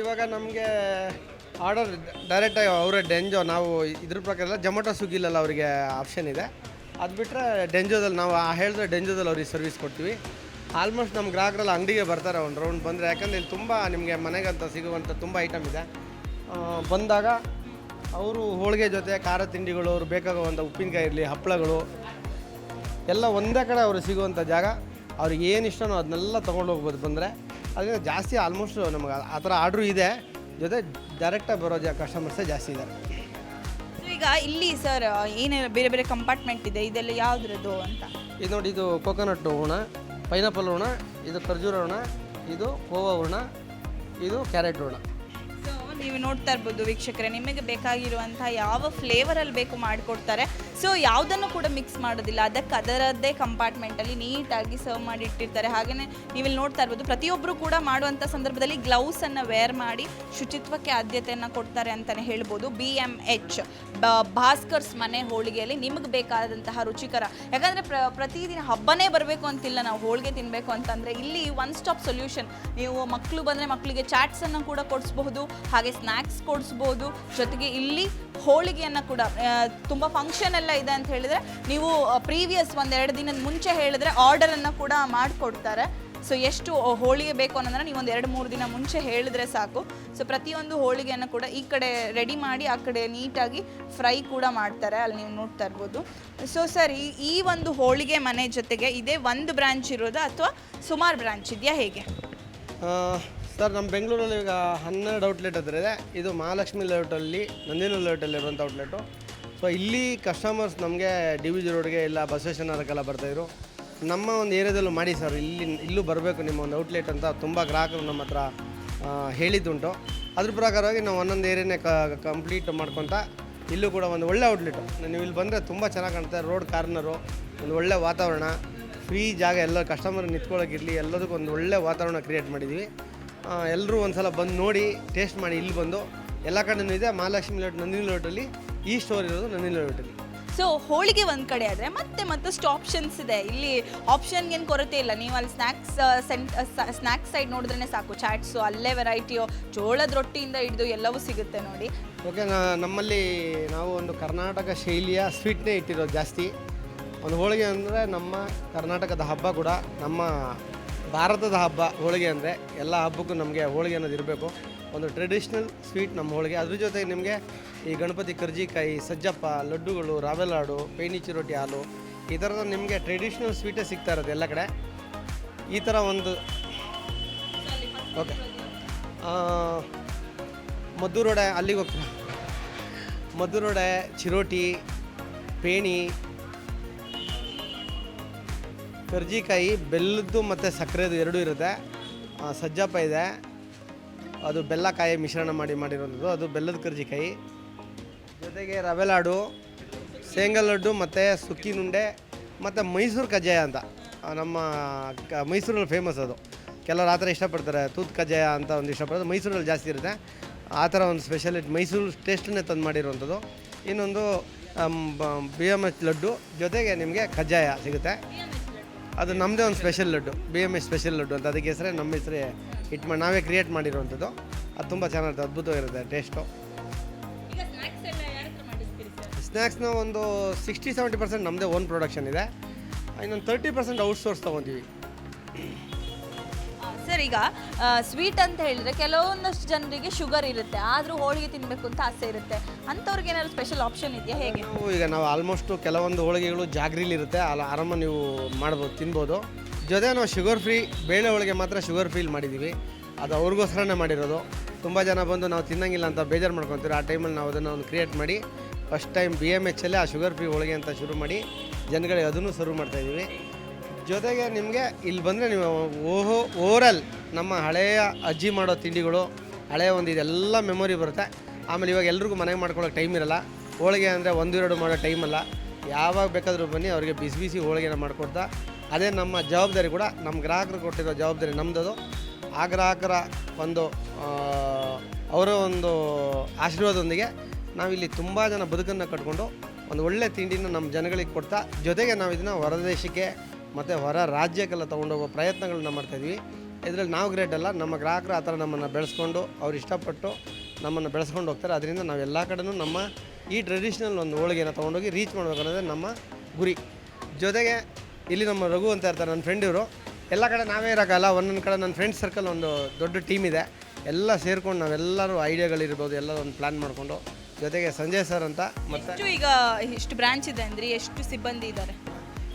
ಇವಾಗ ನಮಗೆ ಆರ್ಡರ್ ಡೈರೆಕ್ಟಾಗಿ ಅವರೇ ಡೆಂಜೋ ನಾವು ಇದ್ರ ಪ್ರಕಾರ ಎಲ್ಲ ಜೊಮಟೊ ಸ್ವಿಗ್ಗಿಲೆಲ್ಲ ಅವರಿಗೆ ಆಪ್ಷನ್ ಇದೆ. ಅದು ಬಿಟ್ಟರೆ ಡೆಂಜೋದಲ್ಲಿ ನಾವು ಆ ಹೇಳಿದ್ರೆ ಡೆಂಜೋದಲ್ಲಿ ಅವ್ರಿಗೆ ಸರ್ವಿಸ್ ಕೊಡ್ತೀವಿ. ಆಲ್ಮೋಸ್ಟ್ ನಮ್ಮ ಗ್ರಾಹಕರೆಲ್ಲ ಅಂಗಡಿಗೆ ಬರ್ತಾರೆ ಒಂದು ರೌಂಡ್ ಬಂದರೆ. ಯಾಕಂದರೆ ಇಲ್ಲಿ ತುಂಬ ನಿಮಗೆ ಮನೆಗಂತ ಸಿಗುವಂಥ ತುಂಬ ಐಟಮ್ ಇದೆ. ಬಂದಾಗ ಅವರು ಹೋಳಿಗೆ ಜೊತೆ ಖಾರ ತಿಂಡಿಗಳು ಅವ್ರು ಬೇಕಾಗುವಂಥ ಉಪ್ಪಿನಕಾಯಿ ಇರಲಿ ಹಪ್ಪಳಗಳು ಎಲ್ಲ ಒಂದೇ ಕಡೆ ಅವರು ಸಿಗುವಂಥ ಜಾಗ. ಅವ್ರಿಗೆ ಏನು ಇಷ್ಟನೋ ಅದನ್ನೆಲ್ಲ ತೊಗೊಂಡು ಹೋಗ್ಬೋದು ಬಂದರೆ. ಅದರಿಂದ ಜಾಸ್ತಿ ಆಲ್ಮೋಸ್ಟ್ ನಮಗೆ ಆ ಥರ ಆರ್ಡ್ರು ಇದೆ. ಜೊತೆ ಡೈರೆಕ್ಟಾಗಿ ಬರೋ ಜ ಕಸ್ಟಮರ್ಸೇ ಜಾಸ್ತಿ ಇದ್ದಾರೆ. ಈಗ ಇಲ್ಲಿ ಸರ್ ಏನೇನು ಬೇರೆ ಬೇರೆ ಕಂಪಾರ್ಟ್ಮೆಂಟ್ ಇದೆ? ಇದೆಲ್ಲ ಯಾವುದ್ರದ್ದು ಅಂತ? ಇದು ನೋಡಿ ಇದು ಕೋಕೋನಟ್ ಹೂಣ ಪೈನಾಪಲ್ ಹೂಣ ಇದು ಖರ್ಜೂರ ಹೂಣ ಇದು ಕೋವಾ ಹೂಣ ಇದು ಕ್ಯಾರೆಟ್ ಸೊ ನೀವು ನೋಡ್ತಾ ಇರ್ಬೋದು ವೀಕ್ಷಕರೇ, ನಿಮಗೆ ಬೇಕಾಗಿರುವಂತಹ ಯಾವ ಫ್ಲೇವರಲ್ಲಿ ಬೇಕು ಮಾಡಿಕೊಡ್ತಾರೆ. ಸೊ ಯಾವುದನ್ನು ಕೂಡ ಮಿಕ್ಸ್ ಮಾಡೋದಿಲ್ಲ. ಅದಕ್ಕೆ ಅದರದ್ದೇ ಕಂಪಾರ್ಟ್ಮೆಂಟಲ್ಲಿ ನೀಟಾಗಿ ಸರ್ವ್ ಮಾಡಿ ಇಟ್ಟಿರ್ತಾರೆ. ಹಾಗೆಯೇ ನೀವಿಲ್ಲಿ ನೋಡ್ತಾ ಇರ್ಬೋದು ಪ್ರತಿಯೊಬ್ಬರು ಕೂಡ ಮಾಡುವಂಥ ಸಂದರ್ಭದಲ್ಲಿ ಗ್ಲೌಸನ್ನು ವೇರ್ ಮಾಡಿ ಶುಚಿತ್ವಕ್ಕೆ ಆದ್ಯತೆಯನ್ನು ಕೊಡ್ತಾರೆ ಅಂತಲೇ ಹೇಳ್ಬೋದು. ಬಿ ಎಂ ಎಚ್ ಭಾಸ್ಕರ್ಸ್ ಮನೆ ಹೋಳಿಗೆಯಲ್ಲಿ ನಿಮಗೆ ಬೇಕಾದಂತಹ ರುಚಿಕರ, ಯಾಕಂದರೆ ಪ್ರ, ಪ್ರತಿದಿನ ಹಬ್ಬನೇ ಬರಬೇಕು ಅಂತಿಲ್ಲ ನಾವು, ಹೋಳಿಗೆ ತಿನ್ನಬೇಕು ಅಂತಂದರೆ ಇಲ್ಲಿ ಒನ್ ಸ್ಟಾಪ್ ಸೊಲ್ಯೂಷನ್ ನೀವು ಮಕ್ಕಳು ಬಂದರೆ ಮಕ್ಕಳಿಗೆ ಚಾಟ್ಸನ್ನು ಕೂಡ ಕೊಡಿಸ್ಬಹುದು, ಹಾಗೆ ಸ್ನ್ಯಾಕ್ಸ್ ಕೊಡಿಸ್ಬೋದು ಜೊತೆಗೆ ಇಲ್ಲಿ ಹೋಳಿಗೆಯನ್ನು ಕೂಡ ತುಂಬ ಫಂಕ್ಷನ್ ಎಲ್ಲ ಇದೆ ಅಂತ ಹೇಳಿದ್ರೆ ನೀವು ಪ್ರೀವಿಯಸ್ ಒಂದೆರಡು ದಿನದ ಮುಂಚೆ ಹೇಳಿದ್ರೆ ಆರ್ಡರನ್ನು ಕೂಡ ಮಾಡಿಕೊಡ್ತಾರೆ. ಸೊ ಎಷ್ಟು ಹೋಳಿಗೆ ಬೇಕು ಅನ್ನೋದನ್ನ ನೀವು ಒಂದು ಎರಡು ಮೂರು ದಿನ ಮುಂಚೆ ಹೇಳಿದ್ರೆ ಸಾಕು. ಸೊ ಪ್ರತಿಯೊಂದು ಹೋಳಿಗೆಯನ್ನು ಕೂಡ ಈ ಕಡೆ ರೆಡಿ ಮಾಡಿ, ಆ ಕಡೆ ನೀಟಾಗಿ ಫ್ರೈ ಕೂಡ ಮಾಡ್ತಾರೆ. ಅಲ್ಲಿ ನೀವು ನೋಡ್ತಾ ಇರ್ಬೋದು. ಸೊ ಸರ್, ಈ ಒಂದು ಹೋಳಿಗೆ ಮನೆ ಜೊತೆಗೆ ಇದೇ ಒಂದು ಬ್ರಾಂಚ್ ಇರೋದಾ ಅಥವಾ ಸುಮಾರು ಬ್ರಾಂಚ್ ಇದೆಯಾ ಹೇಗೆ? ಸರ್ ನಮ್ಮ ಬೆಂಗಳೂರಲ್ಲಿ ಈಗ ಹನ್ನೆರಡು ಔಟ್ಲೆಟ್ ಇದೆ. ಇದು ಮಹಾಲಕ್ಷ್ಮಿ ಲೇಔಟಲ್ಲಿ ನಂದಿನ ಲೇಔಟಲ್ಲಿ ಇರುವಂಥ ಔಟ್ಲೆಟು ಸೊ ಇಲ್ಲಿ ಕಸ್ಟಮರ್ಸ್ ನಮಗೆ ಡಿ ವಿ ಜಿ ರೋಡ್ಗೆ ಇಲ್ಲ ಬಸವೇಶ್ವರನಗರಕ್ಕೆಲ್ಲ ಬರ್ತಾಯಿದ್ರು ನಮ್ಮ ಒಂದು ಏರಿಯಾದಲ್ಲೂ ಮಾಡಿ ಸರ್ ಇಲ್ಲಿ, ಇಲ್ಲೂ ಬರಬೇಕು ನಿಮ್ಮ ಒಂದು ಔಟ್ಲೆಟ್ ಅಂತ ತುಂಬ ಗ್ರಾಹಕರು ನಮ್ಮ ಹತ್ರ ಹೇಳಿದ್ದುಂಟು. ಅದ್ರ ಪ್ರಕಾರವಾಗಿ ನಾವು ಒಂದೊಂದು ಏರಿಯಾನೇ ಕಂಪ್ಲೀಟ್ ಮಾಡ್ಕೊತ ಇಲ್ಲೂ ಕೂಡ ಒಂದು ಒಳ್ಳೆ ಔಟ್ಲೆಟು ನೀವು ಇಲ್ಲಿ ಬಂದರೆ ತುಂಬ ಚೆನ್ನಾಗಿ ಕಾಣುತ್ತೆ ರೋಡ್ ಕಾರ್ನರು ಒಂದು ಒಳ್ಳೆ ವಾತಾವರಣ ಫ್ರೀ ಜಾಗ, ಎಲ್ಲ ಕಸ್ಟಮರ್ ನಿಂತ್ಕೊಳ್ಳೋಕ್ಕಿರಲಿ ಎಲ್ಲದಕ್ಕೂ ಒಂದು ಒಳ್ಳೆ ವಾತಾವರಣ ಕ್ರಿಯೇಟ್ ಮಾಡಿದ್ವಿ. ಎಲ್ಲರೂ ಒಂದು ಸಲ ಬಂದು ನೋಡಿ ಟೇಸ್ಟ್ ಮಾಡಿ ಇಲ್ಲಿ ಬಂದು. ಎಲ್ಲ ಕಡೆಯೂ ಇದೆ, ಮಹಾಲಕ್ಷ್ಮಿ ಲೋಟ್ ನಂದಿನಿ ಲೇಔಟಲ್ಲಿ ಈ ಸ್ಟೋರ್ ಇರೋದು ನಂದಿನ ಹೋಟೆಲ್ ಸೊ ಹೋಳಿಗೆ ಒಂದು ಕಡೆ ಆದರೆ ಮತ್ತೆ ಮತ್ತಷ್ಟು ಆಪ್ಷನ್ಸ್ ಇದೆ. ಇಲ್ಲಿ ಆಪ್ಷನ್ಗೇನು ಕೊರತೆ ಇಲ್ಲ. ನೀವು ಅಲ್ಲಿ ಸ್ನ್ಯಾಕ್ಸ್ ಸೆಂಟ್ ಸ್ನ್ಯಾಕ್ಸ್ ಸೈಡ್ ನೋಡಿದ್ರೆ ಸಾಕು. ಚಾಟ್ಸು ಅಲ್ಲೇ ವೆರೈಟಿಯೋ ಜೋಳದ ರೊಟ್ಟಿಯಿಂದ ಹಿಡಿದು ಎಲ್ಲವೂ ಸಿಗುತ್ತೆ ನೋಡಿ. ಓಕೆ ನಮ್ಮಲ್ಲಿ ನಾವು ಒಂದು ಕರ್ನಾಟಕ ಶೈಲಿಯ ಸ್ವೀಟ್ನೇ ಇಟ್ಟಿರೋದು ಜಾಸ್ತಿ. ಒಂದು ಹೋಳಿಗೆ ಅಂದರೆ ನಮ್ಮ ಕರ್ನಾಟಕದ ಹಬ್ಬ ಕೂಡ ನಮ್ಮ ಭಾರತದ ಹಬ್ಬ ಹೋಳಿಗೆ ಅಂದರೆ ಎಲ್ಲ ಹಬ್ಬಕ್ಕೂ ನಮಗೆ ಹೋಳಿಗೆ ಅನ್ನೋದು ಇರಬೇಕು. ಒಂದು ಟ್ರೆಡಿಷ್ನಲ್ ಸ್ವೀಟ್ ನಮ್ಮ ಹೋಳಿಗೆ. ಅದ್ರ ಜೊತೆಗೆ ನಿಮಗೆ ಈ ಗಣಪತಿ ಕರ್ಜಿಕಾಯಿ, ಸಜ್ಜಪ್ಪ, ಲಡ್ಡುಗಳು ರಾವೆಲಾಡು ಪೇಣಿ ಚಿರೋಟಿ ಹಾಲು, ಈ ಥರದ ನಿಮಗೆ ಟ್ರೆಡಿಷ್ನಲ್ ಸ್ವೀಟೇ ಸಿಗ್ತಾ ಇರೋದು ಎಲ್ಲ ಕಡೆ. ಈ ಥರ ಒಂದು ಓಕೆ ಮದ್ದೂರೊಡೆ ಅಲ್ಲಿಗೆ ಹೋಗ್ತೀರಾ? ಮದ್ದೂರೊಡೆ, ಚಿರೋಟಿ, ಪೇಣಿ, ಕರ್ಜಿಕಾಯಿ, ಬೆಲ್ಲದ್ದು ಮತ್ತು ಸಕ್ಕರೆದು ಎರಡೂ ಇರುತ್ತೆ. ಸಜ್ಜಪ್ಪ ಇದೆ. ಅದು ಬೆಲ್ಲಕಾಯಿ ಮಿಶ್ರಣ ಮಾಡಿ ಮಾಡಿರೋದು. ಅದು ಬೆಲ್ಲದ ಕರ್ಜಿಕಾಯಿ. ಜೊತೆಗೆ ರವೆ ಲಾಡು, ಶೇಂಗಾ ಲಡ್ಡು ಮತ್ತು ಸುಕ್ಕಿನುಂಡೆ ಮತ್ತು ಮೈಸೂರು ಕಜ್ಜಾಯ ಅಂತ. ನಮ್ಮ ಕ, ಮೈಸೂರಲ್ಲಿ ಫೇಮಸ್ ಅದು. ಕೆಲವರು ಆ ಥರ ಇಷ್ಟಪಡ್ತಾರೆ. ತೂತ್ ಕಜ್ಜಾಯ ಅಂತ ಒಂದು ಇಷ್ಟಪಡೋದು ಮೈಸೂರಲ್ಲಿ ಜಾಸ್ತಿ ಇರುತ್ತೆ. ಆ ಥರ ಒಂದು ಸ್ಪೆಷಾಲಿಟಿ ಮೈಸೂರು ಟೇಸ್ಟನ್ನೇ ತಂದು ಮಾಡಿರುವಂಥದ್ದು. ಇನ್ನೊಂದು ಬಿ ಎಂ ಎಚ್ ಲಡ್ಡು. ಜೊತೆಗೆ ನಿಮಗೆ ಕಜ್ಜಾಯ ಸಿಗುತ್ತೆ. ಅದು ನಮ್ಮದೇ ಒಂದು special laddu. B M S special laddu ಅಂತ. ಅದಕ್ಕೆ ಹೆಸರೇ, ನಮ್ಮ ಹೆಸರೇ ಇಟ್ಟು ಮಾಡಿ ನಾವೇ ಕ್ರಿಯೇಟ್ ಮಾಡಿರುವಂಥದ್ದು. ಅದು ತುಂಬ ಚೆನ್ನಾಗಿರುತ್ತೆ ಅದ್ಭುತವಾಗಿರುತ್ತೆ ಟೇಸ್ಟು ಸ್ನ್ಯಾಕ್ಸ್ನ ಒಂದು ಸಿಕ್ಸ್ಟಿ ಸೆವೆಂಟಿ ಪರ್ಸೆಂಟ್ ನಮ್ಮದೇ ಓನ್ ಪ್ರೊಡಕ್ಷನ್ ಇದೆ. ಇನ್ನೊಂದು ತರ್ಟಿ ಪರ್ಸೆಂಟ್ ಔಟ್ಸೋರ್ಸ್ ತೊಗೊತೀವಿ. ಸರ್ ಈಗ ಸ್ವೀಟ್ ಅಂತ ಹೇಳಿದ್ರೆ ಕೆಲವೊಂದಷ್ಟು ಜನರಿಗೆ ಶುಗರ್ ಇರುತ್ತೆ ಆದರೂ ಹೋಳಿಗೆ ತಿನ್ನಬೇಕು ಅಂತ ಆಸೆ ಇರುತ್ತೆ. ಅಂಥವ್ರಿಗೆ ಏನಾದ್ರು ಸ್ಪೆಷಲ್ ಆಪ್ಷನ್ ಇದೆಯಾ ಹೇಗೆ? ಈಗ ನಾವು ಆಲ್ಮೋಸ್ಟು ಕೆಲವೊಂದು ಹೋಳಿಗೆಗಳು ಜಾಗ್ರಿಲಿ ಇರುತ್ತೆ ಅಲ್ಲಿ ಆರಾಮ ನೀವು ಮಾಡ್ಬೋದು ತಿನ್ಬೋದು. ಜೊತೆ ನಾವು ಶುಗರ್ ಫ್ರೀ ಬೇಳೆ ಹೋಳಿಗೆ ಮಾತ್ರ ಶುಗರ್ ಫ್ರೀಲ್ ಮಾಡಿದ್ದೀವಿ ಅದು ಅವ್ರಿಗೋಸ್ಕರನೇ ಮಾಡಿರೋದು. ತುಂಬ ಜನ ಬಂದು ನಾವು ತಿನ್ನಂಗಿಲ್ಲ ಅಂತ ಬೇಜಾರು ಮಾಡ್ಕೊತೀವಿ ಆ ಟೈಮಲ್ಲಿ ನಾವು ಅದನ್ನು ಒಂದು ಕ್ರಿಯೇಟ್ ಮಾಡಿ first time B M H ಆ ಶುಗರ್ ಫ್ರೀ ಹೋಳಿಗೆ ಅಂತ ಶುರು ಮಾಡಿ, ಜನಗಳಿಗೆ ಅದನ್ನು ಸರ್ವ್ ಮಾಡ್ತಾಯಿದ್ದೀವಿ ಜೊತೆಗೆ ನಿಮಗೆ ಇಲ್ಲಿ ಬಂದರೆ ನೀವು ಓಹೋ ಓವರಲ್ ನಮ್ಮ ಹಳೆಯ ಅಜ್ಜಿ ಮಾಡೋ ತಿಂಡಿಗಳು, ಹಳೆಯ ಒಂದು ಇದೆಲ್ಲ ಮೆಮೊರಿ ಬರುತ್ತೆ. ಆಮೇಲೆ ಇವಾಗ ಎಲ್ರಿಗೂ ಮನೆಗೆ ಮಾಡ್ಕೊಳ್ಳೋಕೆ ಟೈಮ್ ಇರಲ್ಲ. ಹೋಳಿಗೆ ಅಂದರೆ ಒಂದು, ಎರಡು ಮಾಡೋ ಟೈಮಲ್ಲ ಯಾವಾಗ ಬೇಕಾದರೂ ಬನ್ನಿ, ಅವರಿಗೆ ಬಿಸಿ ಬಿಸಿ ಹೋಳಿಗೆನ ಮಾಡಿಕೊಡ್ತಾ ಅದೇ ನಮ್ಮ ಜವಾಬ್ದಾರಿ ಕೂಡ ನಮ್ಮ ಗ್ರಾಹಕರು ಕೊಟ್ಟಿರೋ ಜವಾಬ್ದಾರಿ ನಮ್ಮದದು ಆ ಗ್ರಾಹಕರ ಒಂದು ಅವರ ಒಂದು ಆಶೀರ್ವಾದದೊಂದಿಗೆ ನಾವಿಲ್ಲಿ ತುಂಬ ಜನ ಬದುಕನ್ನು ಕಟ್ಕೊಂಡು ಒಂದು ಒಳ್ಳೆ ತಿಂಡಿನ ನಮ್ಮ ಜನಗಳಿಗೆ ಕೊಡ್ತಾ, ಜೊತೆಗೆ ನಾವು ಇದನ್ನು ಹೊರದೇಶಕ್ಕೆ ಮತ್ತು ಹೊರ ರಾಜ್ಯಕ್ಕೆಲ್ಲ ತೊಗೊಂಡೋಗೋ ಪ್ರಯತ್ನಗಳನ್ನ ಮಾಡ್ತಾಯಿದ್ವಿ ಇದರಲ್ಲಿ ನಾವು ಗ್ರೇಟ್ ಅಲ್ಲ, ನಮ್ಮ ಗ್ರಾಹಕರು ಆ ಥರ ನಮ್ಮನ್ನು ಬೆಳೆಸ್ಕೊಂಡು, ಅವ್ರು ಇಷ್ಟಪಟ್ಟು ನಮ್ಮನ್ನು ಬೆಳೆಸ್ಕೊಂಡು ಹೋಗ್ತಾರೆ. ಅದರಿಂದ ನಾವು ಎಲ್ಲ ಕಡೆನೂ ನಮ್ಮ ಈ ಟ್ರೆಡಿಷ್ನಲ್ ಒಂದು ಹೋಳಿಗೆನ ತೊಗೊಂಡೋಗಿ ರೀಚ್ ಮಾಡಬೇಕನ್ನೋದೇ ನಮ್ಮ ಗುರಿ. ಜೊತೆಗೆ ಇಲ್ಲಿ ನಮ್ಮ ರಘು ಅಂತ ಇರ್ತಾರೆ ನನ್ನ ಫ್ರೆಂಡ್ ಇವರು. ಎಲ್ಲ ಕಡೆ ನಾವೇ ಇರೋಕ್ಕಲ್ಲ ಒಂದೊಂದು ಕಡೆ ನನ್ನ ಫ್ರೆಂಡ್ ಸರ್ಕಲ್ ಒಂದು ದೊಡ್ಡ ಟೀಮ್ ಇದೆ. ಎಲ್ಲ ಸೇರ್ಕೊಂಡು ನಾವೆಲ್ಲರೂ ಐಡಿಯಾಗಳಿರ್ಬೋದು ಎಲ್ಲ ಒಂದು ಪ್ಲ್ಯಾನ್ ಮಾಡಿಕೊಂಡು. ಜೊತೆಗೆ ಸಂಜಯ್ ಸರ್ ಅಂತ ಮತ್ತು ಈಗ ಇಷ್ಟು ಬ್ರಾಂಚ್ ಇದೆ ಅಂದ್ರೆ ಎಷ್ಟು ಸಿಬ್ಬಂದಿ ಇದ್ದಾರೆ?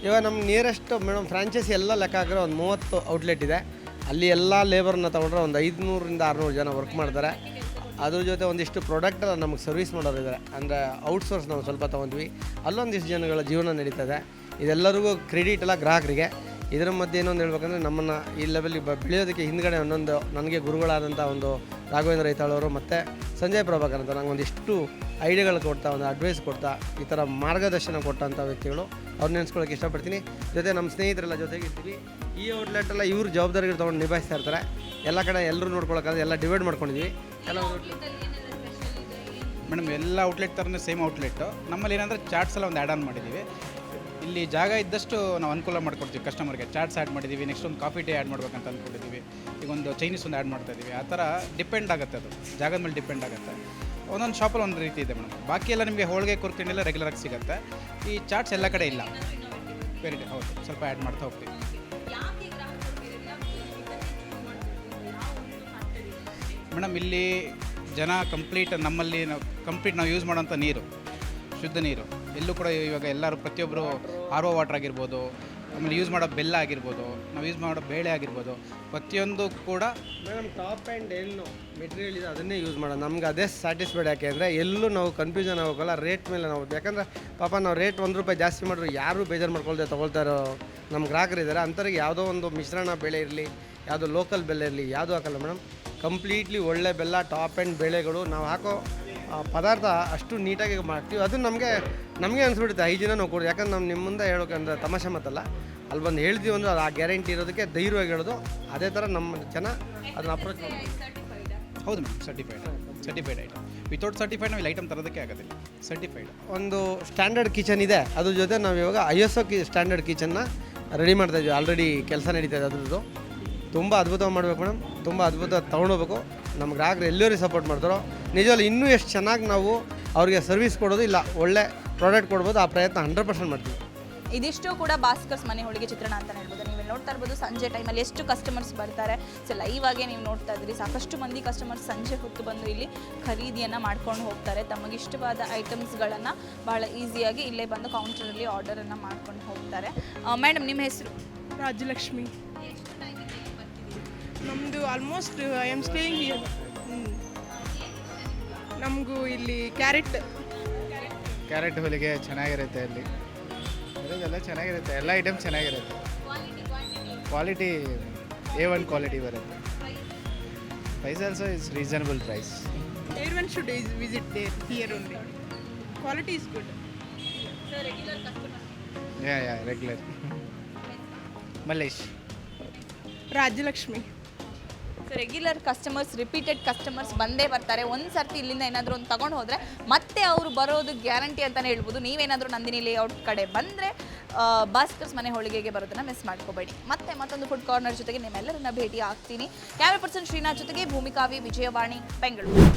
ಇವಾಗ ನಮ್ಮ ನಿಯರೆಸ್ಟ್ ಮೇಡಮ್ ಫ್ರಾಂಚೈಸಿ ಎಲ್ಲ ಲೆಕ್ಕ ಹಾಕಿದ್ರೆ ಒಂದು ಮೂವತ್ತು ಔಟ್ಲೆಟ್ ಇದೆ. ಅಲ್ಲಿ ಎಲ್ಲ ಲೇಬರ್ನ ತೊಗೊಂಡ್ರೆ ಒಂದು ಐದುನೂರಿಂದ ಆರುನೂರು ಜನ ವರ್ಕ್ ಮಾಡ್ತಾರೆ. ಅದ್ರ ಜೊತೆ ಒಂದಿಷ್ಟು ಪ್ರಾಡಕ್ಟ್ ನಮಗೆ ಸರ್ವಿಸ್ ಮಾಡೋರು ಇದ್ದಾರೆ ಅಂದರೆ ಔಟ್ಸೋರ್ಸ್ ನಾವು ಸ್ವಲ್ಪ ತೊಗೊಂಡ್ವಿ. ಅಲ್ಲೊಂದಿಷ್ಟು ಜನಗಳ ಜೀವನ ನಡೀತದೆ. ಇದೆಲ್ಲರಿಗೂ ಕ್ರೆಡಿಟ್ ಎಲ್ಲ ಗ್ರಾಹಕರಿಗೆ. ಇದರ ಮಧ್ಯೆ ಏನೊಂದು ಹೇಳ್ಬೇಕಂದ್ರೆ ನಮ್ಮನ್ನು ಈ ಲೆವೆಲ್ಗೆ ಬ ಬೆಳೆಯೋದಕ್ಕೆ ಹಿಂದ್ಗಡೆ ಒಂದೊಂದು ನನಗೆ ಗುರುಗಳಾದಂಥ ಒಂದು ರಾಘವೇಂದ್ರ ರೈತಾಳವರು ಮತ್ತು ಸಂಜಯ್ ಪ್ರಭಾಕರ್ ಅಂತ ನಂಗೆ ಒಂದಿಷ್ಟು ಐಡಿಯಾಗಳು ಕೊಡ್ತಾ ಒಂದು ಅಡ್ವೈಸ್ ಕೊಡ್ತಾ ಈ ಥರ ಮಾರ್ಗದರ್ಶನ ಕೊಟ್ಟಂಥ ವ್ಯಕ್ತಿಗಳು. ಅವ್ರು ನೆನೆಸ್ಕೊಳ್ಳೋಕೆ ಇಷ್ಟಪಡ್ತೀನಿ. ಜೊತೆ ನಮ್ಮ ಸ್ನೇಹಿತರೆಲ್ಲ ಜೊತೆಗೆ ಇರ್ತೀವಿ. ಈ ಔಟ್ಲೆಟ್ ಎಲ್ಲ ಇವ್ರ ಜವಾಬ್ದಾರಿಗಳು ತೊಗೊಂಡು ನಿಭಾಯಿಸ್ತಾ ಇರ್ತಾರೆ. ಎಲ್ಲ ಕಡೆ ಎಲ್ಲರೂ ನೋಡ್ಕೊಳಕ್ಕಾದ್ರೆ ಎಲ್ಲ ಡಿವೈಡ್ ಮಾಡ್ಕೊಂಡಿದ್ವಿ. ಎಲ್ಲ ಮೇಡಮ್ ಎಲ್ಲ ಔಟ್ಲೆಟ್ ಥರನೇ ಸೇಮ್ ಔಟ್ಲೆಟ್ಟು ನಮ್ಮಲ್ಲಿ ಏನಂದರೆ ಚಾಟ್ಸ್ ಎಲ್ಲ ಒಂದು ಆ್ಯಡ್ ಆನ್ ಮಾಡಿದ್ದೀವಿ. ಇಲ್ಲಿ ಜಾಗ ಇದ್ದಷ್ಟು ನಾವು ಅನುಕೂಲ ಮಾಡ್ಕೊಡ್ತೀವಿ ಕಸ್ಟಮರ್ಗೆ ಚಾಟ್ಸ್ ಆ್ಯಡ್ ಮಾಡಿದ್ದೀವಿ ನೆಕ್ಸ್ಟ್ ಒಂದು ಕಾಫಿ ಟೇ ಆ್ಯಡ್ ಮಾಡ್ಬೇಕಂತ ಅಂದ್ಕೊಂಡಿದ್ದೀವಿ ಈಗ ಒಂದು ಚೈನೀಸ್ ಒಂದು ಆ್ಯಡ್ ಮಾಡ್ತಾ ಇದ್ದೀವಿ ಆ ಥರ ಡಿಪೆಂಡ್ ಆಗುತ್ತೆ ಅದು. ಜಾಗದ ಮೇಲೆ ಡಿಪೆಂಡ್ ಆಗುತ್ತೆ. ಒಂದೊಂದು ಶಾಪಲ್ಲಿ ಒಂದು ರೀತಿ ಇದೆ ಮೇಡಮ್. ಬಾಕಿ ಎಲ್ಲ ನಿಮಗೆ ಹೋಳಿಗೆ, ಕುರ್ಕಿಂಡಿ ಎಲ್ಲ ರೆಗ್ಯುಲರಾಗಿ ಸಿಗುತ್ತೆ. ಈ ಚಾಟ್ಸ್ ಎಲ್ಲ ಕಡೆ ಇಲ್ಲ. ವೆರಿ ಹೌದು. ಸ್ವಲ್ಪ ಆ್ಯಡ್ ಮಾಡ್ತಾ ಹೋಗ್ತೀವಿ ಮೇಡಮ್, ಇಲ್ಲಿ ಜನ ಕಂಪ್ಲೀಟ್ ನಮ್ಮಲ್ಲಿ ನಾವು ಕಂಪ್ಲೀಟ್ ನಾವು ಯೂಸ್ ಮಾಡೋಂಥ ನೀರು. ಶುದ್ಧ ನೀರು. ಎಲ್ಲೂ ಕೂಡ ಇವಾಗ ಎಲ್ಲರೂ ಪ್ರತಿಯೊಬ್ಬರು ಆರ್ ಒ ವಾಟರ್ ಆಗಿರ್ಬೋದು, ಆಮೇಲೆ ಯೂಸ್ ಮಾಡೋ ಬೆಲ್ಲ ಆಗಿರ್ಬೋದು, ನಾವು ಯೂಸ್ ಮಾಡೋ ಬೇಳೆ ಆಗಿರ್ಬೋದು, ಪ್ರತಿಯೊಂದು ಕೂಡ ಮೇಡಮ್ ಟಾಪ್ ಆ್ಯಂಡ್ ಏನು ಮೆಟೀರಿಯಲ್ ಇದೆ, ಅದನ್ನೇ ಯೂಸ್ ಮಾಡೋದು. ನಮ್ಗೆ ಅದೇ ಸ್ಯಾಟಿಸ್ಫೈಡ್ ಯಾಕೆ ಅಂದರೆ ಎಲ್ಲೂ ನಾವು ಕನ್ಫ್ಯೂಷನ್ ಆಗೋಲ್ಲ ರೇಟ್ ಮೇಲೆ ನಾವು ಯಾಕಂದರೆ, ಪಾಪ ನಾವು ರೇಟ್ ಒಂದು ರೂಪಾಯಿ ಜಾಸ್ತಿ ಮಾಡಿದ್ರು ಯಾರು ಬೇಜಾರು ಮಾಡ್ಕೊಳ್ದೆ ತೊಗೊಳ್ತಾ ಇರೋ ನಮ್ಮ ಗ್ರಾಹಕರಿದ್ದಾರೆ. ಅಂಥವ್ರಿಗೆ ಯಾವುದೋ ಒಂದು ಮಿಶ್ರಣ ಬೆಳೆ ಇರಲಿ, ಯಾವುದೋ ಲೋಕಲ್ ಬೆಲೆ ಇರಲಿ, ಯಾವುದೂ ಹಾಕಲ್ಲ ಮೇಡಮ್ ಕಂಪ್ಲೀಟ್ಲಿ ಒಳ್ಳೆ ಬೆಲ್ಲ ಟಾಪ್ ಆ್ಯಂಡ್ ಬೆಳೆಗಳು ನಾವು ಹಾಕೋ ಪದಾರ್ಥ ಅಷ್ಟು ನೀಟಾಗಿ ಮಾಡ್ತೀವಿ. ಅದು ನಮಗೆ ನಮಗೆ ಅನಿಸ್ಬಿಡುತ್ತೆ ಐದು ಜನ ನಾವು ಕೊಡೋದು ಯಾಕಂದ್ರೆ ನಾವು ನಿಮ್ಮ ಮುಂದೆ ಹೇಳೋಕೆ ಅಂದರೆ ತಮಾಷೆ ಮಾತಲ್ಲ. ಅಲ್ಲಿ ಬಂದು ಹೇಳ್ತೀವಿ ಅಂದ್ರೆ ಅದು ಆ ಗ್ಯಾರಂಟಿ ಇರೋದಕ್ಕೆ ಧೈರ್ಯವಾಗಿ ಹೇಳೋದು. ಅದೇ ಥರ ನಮ್ಮ ಜನ ಅದನ್ನ ಅಪ್ರೋಚ್ ಹೌದು ma'am certified certified item without certified ನಾವು ಇಲ್ಲಿ ಐಟಮ್ ತರೋದಕ್ಕೆ ಆಗೋದಿಲ್ಲ. ಸರ್ಟಿಫೈಡ್ ಒಂದು ಸ್ಟ್ಯಾಂಡರ್ಡ್ ಕಿಚನ್ ಇದೆ. ಅದ್ರ ಜೊತೆ ನಾವು ಇವಾಗ ಐ ಎಸ್ ಒ ಕಿ ಸ್ಟ್ಯಾಂಡರ್ಡ್ ಕಿಚನ್ನ ರೆಡಿ ಮಾಡ್ತಾ ಇದ್ದೀವಿ. ಆಲ್ರೆಡಿ ಕೆಲಸ ನಡೀತಾ ಇದೆ ಅದ್ರದ್ದು. ತುಂಬ ಅದ್ಭುತವಾಗಿ ಮಾಡಬೇಕು ಮೇಡಮ್. ತುಂಬ ಅದ್ಭುತ ತೊಗೊಂಡೋಗ್ಬೇಕು. ನಮ್ಮ ಗ್ರಾಹಕರು ಎಲ್ಲರೂ ಸಪೋರ್ಟ್ ಮಾಡ್ತಾರೋ. ನಿಜವಲ್ಲ ಇನ್ನೂ ಎಷ್ಟು ಚೆನ್ನಾಗಿ ನಾವು ಅವ್ರಿಗೆ ಸರ್ವಿಸ್ ಕೊಡೋದು ಇಲ್ಲ ಒಳ್ಳೆ ಪ್ರಾಡಕ್ಟ್ ಕೊಡ್ಬೋದು ಆ ಪ್ರಯತ್ನ ಹಂಡ್ರೆಡ್ ಪರ್ಸೆಂಟ್ ಮಾಡ್ತೀವಿ. ಇದಿಷ್ಟು ಕೂಡ ಭಾಸ್ಕರ್ಸ್ ಮನೆ ಹೋಳಿಗೆ ಚಿತ್ರಣ ಅಂತ ಹೇಳ್ಬೋದು. ನೀವು ನೋಡ್ತಾ ಇರ್ಬೋದು ಸಂಜೆ ಟೈಮಲ್ಲಿ ಎಷ್ಟು ಕಸ್ಟಮರ್ಸ್ ಬರ್ತಾರೆ. ಸೊ ಲೈವ್ ಆಗೇ ನೀವು ನೋಡ್ತಾ ಇದ್ರಿ ಸಾಕಷ್ಟು ಮಂದಿ ಕಸ್ಟಮರ್ಸ್ ಸಂಜೆ ಹೊತ್ತು ಬಂದು ಇಲ್ಲಿ ಖರೀದಿಯನ್ನು ಮಾಡ್ಕೊಂಡು ಹೋಗ್ತಾರೆ. ತಮಗಿಷ್ಟವಾದ ಐಟಮ್ಸ್ಗಳನ್ನು ಭಾಳ ಈಸಿಯಾಗಿ ಇಲ್ಲೇ ಬಂದು ಕೌಂಟರಲ್ಲಿ ಆರ್ಡರನ್ನು ಮಾಡ್ಕೊಂಡು ಹೋಗ್ತಾರೆ. ಮೇಡಮ್ ನಿಮ್ಮ ಹೆಸರು? ರಾಜಲಕ್ಷ್ಮಿ. ನಮ್ಮದು almost I am staying here ನಮಗೂ ಇಲ್ಲಿ ಕ್ಯಾರೆಟ್. ಕ್ಯಾರೆಟ್ ಹೊಲಿಗೆ ಚೆನ್ನಾಗಿರುತ್ತೆ ಅಲ್ಲಿ. ಎಲ್ಲ ಚೆನ್ನಾಗಿರುತ್ತೆ ಎಲ್ಲ ಐಟಮ್ ಚೆನ್ನಾಗಿರುತ್ತೆ. ಕ್ವಾಲಿಟಿ ಎ ಒನ್ ಕ್ವಾಲಿಟಿ ಬರುತ್ತೆ. Price also is reasonable price every one should is visit there here only quality is good yeah yeah regular customers repeated customers ಬಂದೇ ಬರ್ತಾರೆ. ಒಂದು ಸರ್ತಿ ಇಲ್ಲಿಂದ ಏನಾದರೂ ಒಂದು ತಗೊಂಡು ಹೋದರೆ ಮತ್ತೆ ಅವರು ಬರೋದು ಗ್ಯಾರಂಟಿ ಅಂತಲೇ ಹೇಳ್ಬೋದು. ನೀವೇನಾದರೂ ನಂದಿನಿ ಲೇಔಟ್ ಕಡೆ ಬಂದರೆ ಭಾಸ್ಕರ್ಸ್ ಮನೆ ಹೋಳಿಗೆಗೆ ಬರೋದನ್ನು ಮಿಸ್ ಮಾಡ್ಕೋಬೇಡಿ. ಮತ್ತೆ ಮತ್ತೊಂದು ಫುಡ್ ಕಾರ್ನರ್ ಜೊತೆಗೆ ನಿಮ್ಮೆಲ್ಲರನ್ನ ಭೇಟಿ ಆಗ್ತೀನಿ. ಕ್ಯಾಮರಾ ಪರ್ಸನ್ ಶ್ರೀನಾಥ್ ಜೊತೆಗೆ ಭೂಮಿಕಾವಿ ವಿಜಯವಾಣಿ, ಬೆಂಗಳೂರು.